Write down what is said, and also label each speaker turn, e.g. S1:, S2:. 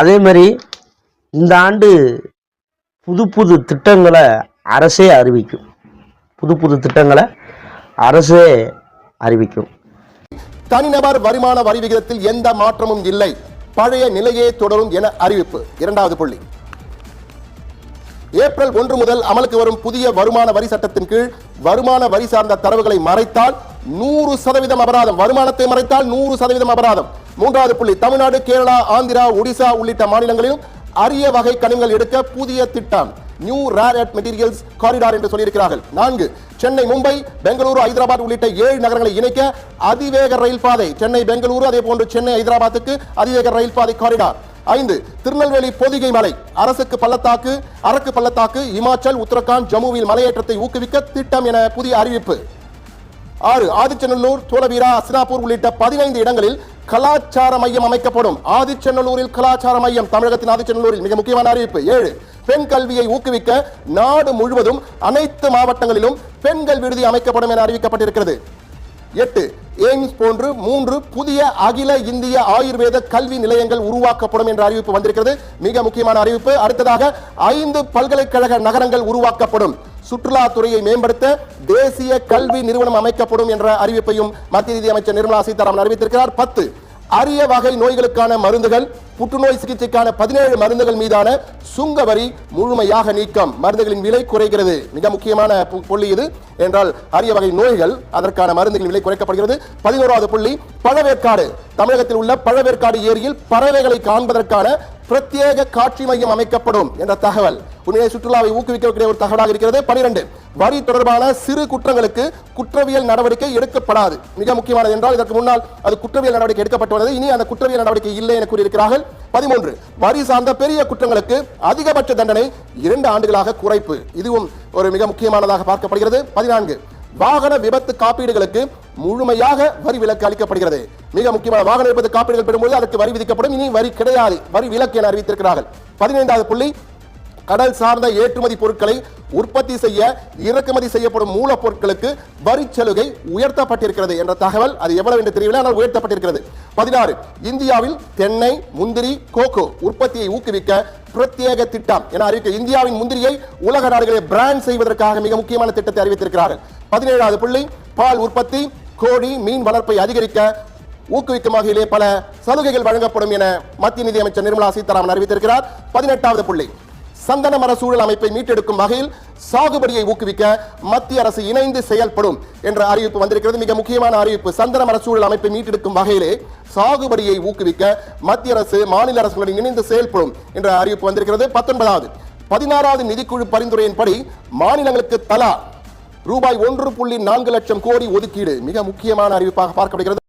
S1: அதே மாதிரி இந்த ஆண்டு புது புது திட்டங்களை அரசே அறிவிக்கும். புது புது திட்டங்களை அரசே அறிவிக்கும்.
S2: தனிநபர் வருமான வரி விகிதத்தில் எந்த மாற்றமும் இல்லை. பழைய நிலையே தொடரும் என அறிவிப்பு. இரண்டாவது புள்ளி. ஏப்ரல் ஒன்று முதல் அமலுக்கு வரும் புதிய வருமான வரி சட்டத்தின் கீழ் வருமான வரி சார்ந்த தரவுகளை மறைத்தால் நூறு சதவீதம் அபராதம். வருமானத்தை மறைத்தால் நூறு சதவீதம் அபராதம். மூன்றாவது புள்ளி தமிழ்நாடு கேரளா ஆந்திரா ஒடிசா உள்ளிட்ட மாநிலங்களிலும் அரிய வகை கனிமங்கள் எடுக்க புதிய திட்டம். New rare earth materials corridor என்று சொல்லியிருக்கிறார்கள். நான்கு சென்னை மும்பை பெங்களூரு ஹைதராபாத் உள்ளிட்ட ஏழு நகரங்களை இணைக்க அதிவேக ரயில் பாதை. சென்னை பெங்களூரு அதே போன்று சென்னை ஹைதராபாத்துக்கு அதிவேக ரயில் பாதை காரிடார் ஐந்து திருநெல்வேலி பொதிகை மலை. அரசுக்கு பள்ளத்தாக்கு அரக்கு பள்ளத்தாக்கு இமாச்சல் உத்தரகாண்ட் ஜம்முவில் மலையேற்றத்தை ஊக்குவிக்க திட்டம் என புதிய அறிவிப்பு. ஆறு ஆதிச்சநல்லூர் தோலவீரா அஸ்னாபூர் உள்ளிட்ட பதினைந்து இடங்களில் கலாச்சார மையம் அமைக்கப்படும். ஆதிச்சநல்லூரில் கலாச்சார மையம் தமிழகத்தின் ஆதிச்சநல்லூரில் மிக முக்கியமான அறிவிப்பு. ஏழு பெண் கல்வியை ஊக்குவிக்க நாடு முழுவதும் அனைத்து மாவட்டங்களிலும் பெண்கள் விடுதி அமைக்கப்படும் என அறிவிக்கப்பட்டிருக்கிறது. எட்டு எய்ம்ஸ் போன்று மூன்று புதிய அகில இந்திய ஆயுர்வேத கல்வி நிலையங்கள் உருவாக்கப்படும் என்ற அறிவிப்பு வந்திருக்கிறது. மிக முக்கியமான அறிவிப்பு. அடுத்ததாக ஐந்து பல்கலைக்கழக நகரங்கள் உருவாக்கப்படும். சுற்றுலாத்துறையை மேம்படுத்த தேசிய கல்வி நிறுவனம் அமைக்கப்படும் என்ற அறிவிப்பையும் மத்திய நிதி அமைச்சர் நிர்மலா சீதாராமன் அறிவித்திருக்கிறார். பத்து அரிய வகை நோய்களுக்கான மருந்துகள் புற்றுநோய் சிகிச்சைக்கான பதினேழு மருந்துகள் மீதான சுங்க வரி முழுமையாக நீக்கம். மருந்துகளின் விலை குறைகிறது. மிக முக்கியமான புள்ளி இது. என்றால் அரிய வகை நோய்கள் அதற்கான மருந்துகளின் விலை குறைக்கப்படுகிறது. பதினோராவது புள்ளி பழவேற்காடு. தமிழகத்தில் உள்ள பழவேற்காடு ஏரியில் பறவைகளை காண்பதற்கான பிரத்யேக காட்சி மையம் அமைக்கப்படும் என்ற தகவல். உண்மையை சுற்றுலாவை ஊக்குவிக்கக்கூடிய ஒரு தகவலாக இருக்கிறது. பனிரெண்டு வரி தொடர்பான சிறு குற்றங்களுக்கு குற்றவியல் நடவடிக்கை எடுக்கப்படாது. மிக முக்கியமானது என்றால் இதற்கு முன்னால் அது குற்றவியல் நடவடிக்கை எடுக்கப்பட்டு வந்தது. இனி அந்த குற்றவியல் நடவடிக்கை இல்லை என கூறியிருக்கிறார்கள். பதிமூன்று வரி சார்ந்த பெரிய குற்றங்களுக்கு அதிகபட்ச தண்டனை இரண்டு ஆண்டுகளாக குறைப்பு. இதுவும் ஒரு மிக முக்கியமானதாக பார்க்கப்படுகிறது. பதினான்கு வாகன விபத்து காப்பீடுகளுக்கு முழுமையாக வரி விலக்கு அளிக்கப்படுகிறது. மிக முக்கியமான வாகன விபத்து காப்பீடுகள் பெறும்போது அதற்கு வரி விதிக்கப்படும். இனி வரி கிடையாது. வரி விலக்கு என அறிவித்திருக்கிறார்கள். பதினைந்தாவது புள்ளி கடல் சார்ந்த ஏற்றுமதி பொருட்களை உற்பத்தி செய்ய இறக்குமதி செய்யப்படும் மூலப்பொருட்களுக்கு வரி சலுகை உயர்த்தப்பட்டிருக்கிறது என்ற தகவல் அது எவ்வளவு என்று தெரியவில்லை ஆனால் உயர்த்தப்பட்டிருக்கிறது. பதினாறு இந்தியாவில் தென்னை முந்திரி கோகோ உற்பத்தியை ஊக்குவிக்க பிரத்யேக திட்டம் என அறிவிக்க இந்தியாவின் முந்திரியை உலக நாடுகளை பிராண்ட் செய்வதற்காக மிக முக்கியமான திட்டத்தை அறிவித்திருக்கிறார்கள். பதினேழாவது புள்ளி பால் உற்பத்தி கோழி மீன் வளர்ப்பை அதிகரிக்க ஊக்குவிக்கும் வகையிலே பல சலுகைகள் வழங்கப்படும் என மத்திய நிதி அமைச்சர் நிர்மலா சீதாராமன் அறிவித்திருக்கிறார். பதினெட்டாவது புள்ளி சந்தன மர சூழல் அமைப்பை மீட்டெடுக்கும் வகையில் சாகுபடியை ஊக்குவிக்க மத்திய அரசு இணைந்து செயல்படும் என்ற அறிவிப்பு வந்திருக்கிறது. மிக முக்கியமான அறிவிப்பு சந்தன மர சூழல் அமைப்பை மீட்டெடுக்கும் வகையிலே சாகுபடியை ஊக்குவிக்க மத்திய அரசு மாநில அரசுகளுடன் இணைந்து செயல்படும் என்ற அறிவிப்பு வந்திருக்கிறது. பத்தொன்பதாவது பதினாறாவது நிதிக்குழு பரிந்துரையின்படி மாநிலங்களுக்கு தலா ரூபாய் ஒன்று புள்ளி நான்கு லட்சம் கோடி ஒதுக்கீடு. மிக முக்கியமான அறிவிப்பாக பார்க்கப்படுகிறது.